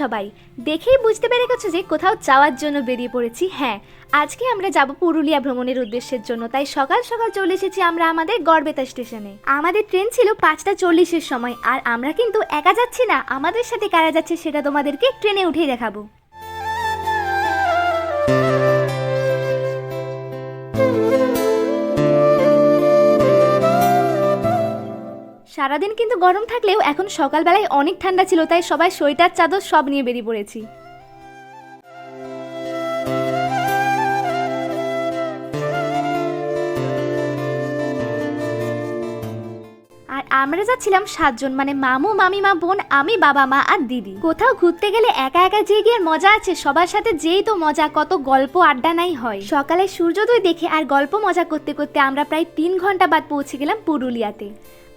সবাই। দেখেই বুঝতে পেরে গেছো যে কোথাও যাওয়ার জন্য বেরিয়ে পড়েছি। হ্যাঁ আজকে আমরা যাব পুরুলিয়া ভ্রমণের উদ্দেশ্যের জন্য। তাই সকাল সকাল চলে এসেছি আমরা আমাদের গড়বেতা স্টেশনে। আমাদের ট্রেন ছিল পাঁচটা চল্লিশের সময়, আর আমরা কিন্তু একা যাচ্ছি না। আমাদের সাথে কারা যাচ্ছে সেটা তোমাদেরকে ট্রেনে উঠেই দেখাবো। সারাদিন কিন্তু গরম থাকলেও এখন সকালবেলায় অনেক ঠান্ডা ছিল, তাই সবাই সোয়েটার, চাদর সব নিয়ে বেরিয়ে পড়েছি। আর আমরা যাচ্ছিলাম সাতজন মানে মামু, মামিমা, বোন, আমি, বাবা, মা আর দিদি। কোথাও ঘুরতে গেলে একা একা যে গিয়ে মজা আছে, সবার সাথে যেই তো মজা, কত গল্প আড্ডা নাই হয়। সকালে সূর্যোদয় দেখে আর গল্প মজা করতে করতে আমরা প্রায় তিন ঘণ্টা বাদ পৌঁছে গেলাম পুরুলিয়াতে।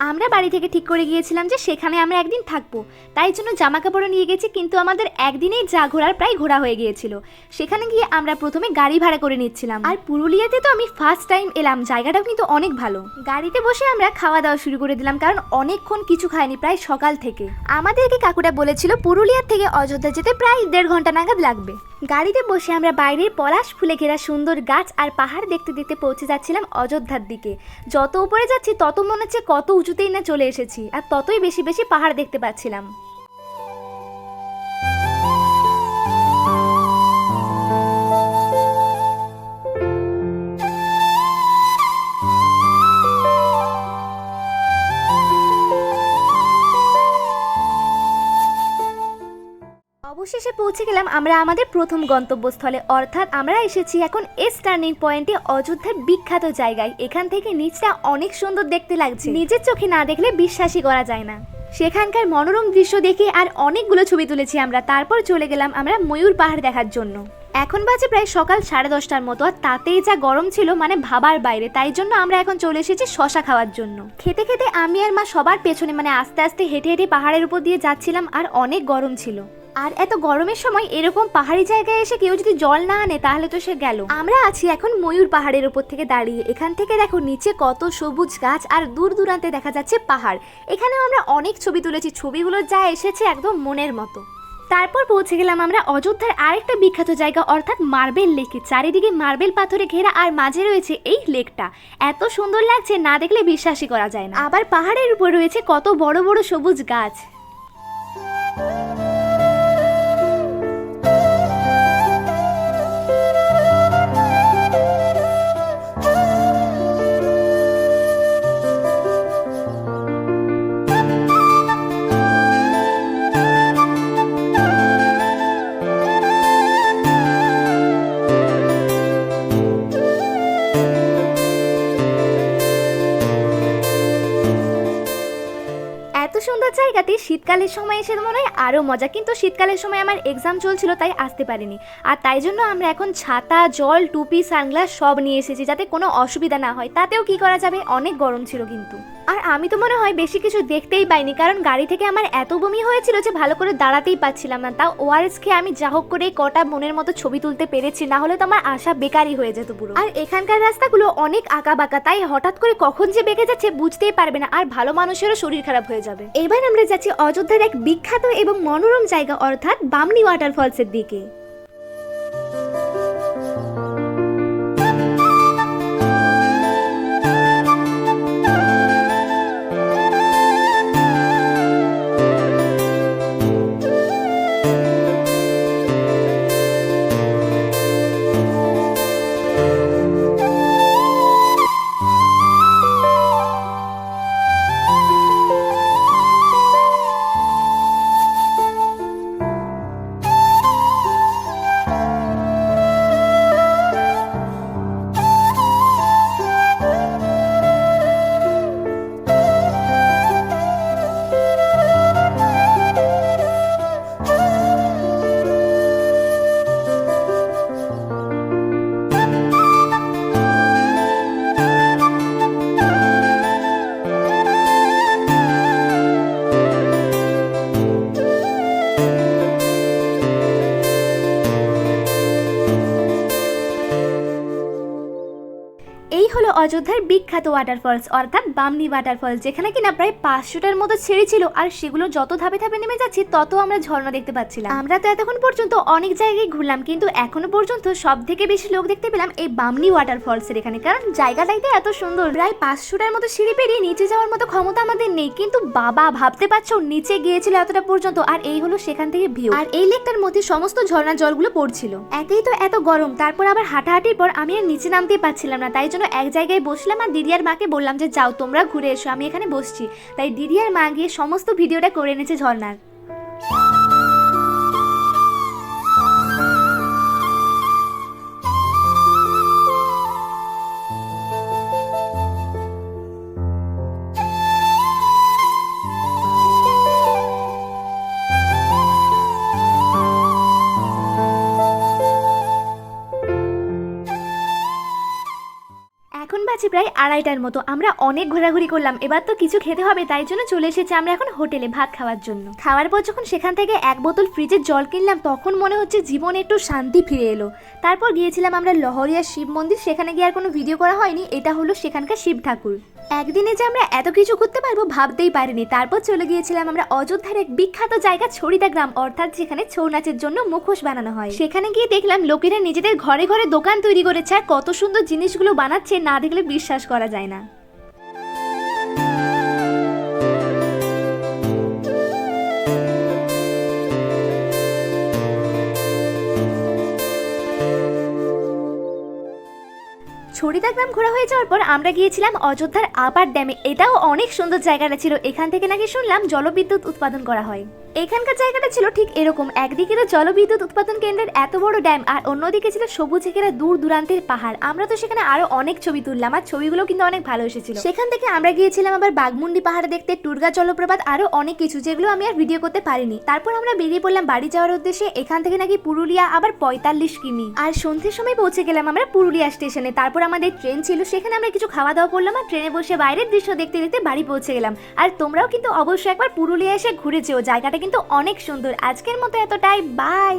আমরা বাড়ি থেকে ঠিক করে গিয়েছিলাম যে সেখানে আমরা একদিন থাকব। তাই জন্য জামা কাপড়ও নিয়ে গেছি, কিন্তু আমাদের একদিনেই যা ঘোরার প্রায় ঘোরা হয়ে গিয়েছিল। সেখানে গিয়ে আমরা প্রথমে গাড়ি ভাড়া করে নিচ্ছিলাম। আর পুরুলিয়াতে তো আমি ফার্স্ট টাইম এলাম, জায়গাটাও কিন্তু অনেক ভালো। গাড়িতে বসে আমরা খাওয়া দাওয়া শুরু করে দিলাম, কারণ অনেকক্ষণ কিছু খাইনি প্রায় সকাল থেকে। আমাদেরকে কাকুটা বলেছিল, পুরুলিয়ার থেকে অযোধ্যা যেতে প্রায় দেড় ঘণ্টা নাগাদ লাগবে। গাড়িতে বসে আমরা বাইরের পলাশ ফুলে ঘেরা সুন্দর গাছ আর পাহাড় দেখতে দেখতে পৌঁছে যাচ্ছিলাম অযোধ্যার দিকে। যত উপরে যাচ্ছি, তত মনে হচ্ছে কত উঁচুতেই না চলে এসেছি আর ততই বেশি বেশি পাহাড় দেখতে পাচ্ছিলাম। অবশেষে পৌঁছে গেলাম আমরা আমাদের প্রথম গন্তব্যস্থলে। অর্থাৎ আমরা এসেছি এখন এস টার্নিং পয়েন্টে অযোধ্যার বিখ্যাত জায়গায়। এখান থেকে নিচটা অনেক সুন্দর দেখতে লাগছে। নিজের চোখে না দেখলে বিশ্বাসই করা যায় না। সেখানকার মনোরম দৃশ্য দেখে আর অনেকগুলো ছবি তুলেছি আমরা। তারপর চলে গেলাম আমরা ময়ূর পাহাড় দেখার জন্য। এখন বাজে প্রায় সকাল সাড়ে দশটার মতো আর তাতেই যা গরম ছিল মানে ভাবার বাইরে। তাই জন্য আমরা এখন চলে এসেছি শশা খাওয়ার জন্য। খেতে খেতে আমি আর মা সবার পেছনে মানে আস্তে আস্তে হেঁটে হেঁটে পাহাড়ের উপর দিয়ে যাচ্ছিলাম আর অনেক গরম ছিল। আর এত গরমের সময় এরকম পাহাড়ি জায়গায় এসে কেউ যদি জল না আনে, তাহলে তো সে গেল। আমরা আছি এখন ময়ূর পাহাড়ের উপর থেকে দাঁড়িয়ে। এখান থেকে দেখো নিচে কত সবুজ গাছ আর দূর দূরান্তে দেখা যাচ্ছে পাহাড়। এখানেও আমরা অনেক ছবি তুলেছি। ছবিগুলো যা এসেছে একদম মনের মতো। তারপর পৌঁছে গেলাম আমরা অযোধ্যার আরেকটা বিখ্যাত জায়গা, অর্থাৎ মার্বেল লেকে। চারিদিকে মার্বেল পাথরে ঘেরা আর মাঝে রয়েছে এই লেকটা। এত সুন্দর লাগছে, না দেখলে বিশ্বাসই করা যায় না। আবার পাহাড়ের উপর রয়েছে কত বড় বড় সবুজ গাছ। সুন্দর শীতকালের সময় এসে মনে হয় আরও মজা, কিন্তু শীতকালের সময় আমার এক্সাম চলছিল তাই আসতে পারিনি। আর তাই জন্য আমরা এখন ছাতা, জল, টুপি, সানগ্লাস সব নিয়ে এসেছি যাতে কোনো অসুবিধা না হয়। তাতেও কি করা যাবে? অনেক গরম ছিল কিন্তু। আর আমি তো মনে হয় বেশি কিছু দেখতেই পাইনি, কারণ গাড়ি থেকে আমার এত বমি হয়েছিল যে ভালো করে দাঁড়াতেই পারছিলাম না। তাও ওআরএস খেয়ে আমি যা হোক করে কটা মনের মতো ছবি তুলতে পেরেছি, না হলে তো আমার আশা বেকারই হয়ে যেত পুরো। আর এখানকার রাস্তাগুলো অনেক আঁকা বাঁকা তাই হঠাৎ করে কখন যে বেঁকে যাচ্ছে বুঝতেই পারবে না, আর ভালো মানুষেরও শরীর খারাপ হয়ে যাবে। এবার আমরা যাচ্ছি অযোধ্যার এক বিখ্যাত এবং মনোরম জায়গা, অর্থাৎ বামনি ওয়াটারফলসের দিকে। অযোধ্যার বিখ্যাত ওয়াটারফলস অর্থাৎ বামনি ওয়াটারফলস যেখানে কিনা প্রায় পাঁচশোটার মতো ছেড়ে ছিল, আর সেগুলো যত ধাপে ধাপে নেমে যাচ্ছে, তত আমরা ঝর্ণা দেখতে পাচ্ছিলাম। আমরা তো এতক্ষণ পর্যন্ত অনেক জায়গায় ঘুরলাম, কিন্তু এখনও পর্যন্ত সব থেকে বেশি লোক দেখতে পেলাম এই বামনি ওয়াটারফলসের এখানে, কারণ জায়গাটাই তো এত সুন্দর। প্রায় পাঁচশোটার মতো সিঁড়ি পেরিয়ে নিচে যাওয়ার মতো ক্ষমতা আমাদের নেই, কিন্তু বাবা, ভাবতে পারছ, নিচে গিয়েছিল এতটা পর্যন্ত, আর এই হলো সেখান থেকে ভিউ আর এই লেকটার মধ্যে সমস্ত ঝর্ণার জলগুলো পড়ছিল। একেই তো এত গরম, তারপর আবার হাঁটাহাঁটির পর আমি আর নিচে নামতেই পারছিলাম না, তাই জন্য এক জায়গায় বসলাম আর দিদিয়ার মাকে বললাম যে যাও, তোমরা ঘুরে এসো, আমি এখানে বসছি। তাই দিদিয়ার মা গিয়ে সমস্ত ভিডিওটা করে এনেছে ঝর্ণার। প্রায় আড়াইটার মতো। আমরা অনেক ঘোরাঘুরি করলাম। এবার তো কিছু খেতে হবে, তাই জন্য চলে এসেছি আমরা এখন হোটেলে ভাত খাওয়ার জন্য। খাওয়ার পর যখন সেখান থেকে এক বোতল ফ্রিজের জল কিনলাম, তখন মনে হচ্ছে জীবনে একটু শান্তি ফিরে এলো। তারপর গিয়েছিলাম আমরা লহরিয়া শিব মন্দির। সেখানে গিয়ে আর কোনো ভিডিও করা হয়নি। এটা হলো সেখানকার শিব ঠাকুর। একদিনে যে আমরা এত কিছু করতে পারব ভাবতেই পারিনি। তারপর চলে গিয়েছিলাম আমরা অযোধ্যার এক বিখ্যাত জায়গা ছড়িদা গ্রাম, অর্থাৎ যেখানে ছৌ নাচের জন্য মুখোশ বানানো হয়। সেখানে গিয়ে দেখলাম লোকেরা নিজেদের ঘরে ঘরে দোকান তৈরি করেছে আর কত সুন্দর জিনিসগুলো বানাচ্ছে না দেখলে বিশ্বাস করা যায় না। ছড়িদা গ্রাম ঘোরা হয়ে যাওয়ার পর আমরা গিয়েছিলাম অযোধ্যার আপার ড্যামে। এটাও অনেক সুন্দর জায়গাটা ছিল। এখান থেকে নাকি শুনলাম জলবিদ্যুৎ উৎপাদন করা হয়। এখানকার জায়গাটা ছিল ঠিক এরকম। একদিকে তো জলবিদ্যুৎ উৎপাদন কেন্দ্রের এত বড় ড্যাম আর অন্যদিকে ছিল সবুজ ঘেরা দূর দূরান্তের পাহাড়। আমরা তো সেখানে আরও অনেক ছবি তুললাম আর ছবিগুলো কিন্তু অনেক ভালো এসেছিল। সেখান থেকে আমরা গিয়েছিলাম আবার বাগমুন্ডি পাহাড় দেখতে টুরগা জলপ্রপাত, আরও অনেক কিছু যেগুলো আমি আর ভিডিও করতে পারিনি। তারপর আমরা বেরিয়ে পড়লাম বাড়ি যাওয়ার উদ্দেশ্যে। এখান থেকে নাকি পুরুলিয়া, আবার পঁয়তাল্লিশ কিমি। আর সন্ধ্যের সময় পৌঁছে গেলাম আমরা পুরুলিয়া স্টেশনে। তারপর আমাদের ট্রেন ছিল, সেখানে আমরা কিছু খাওয়া দাওয়া করলাম আর ট্রেনে বসে বাইরের দৃশ্য দেখতে দেখতে বাড়ি পৌঁছে গেলাম। আর তোমরাও কিন্তু অবশ্যই একবার পুরুলিয়া এসে ঘুরে যেও। জায়গাটা কিন্তু অনেক সুন্দর। আজকের মতো এতটাই। বাই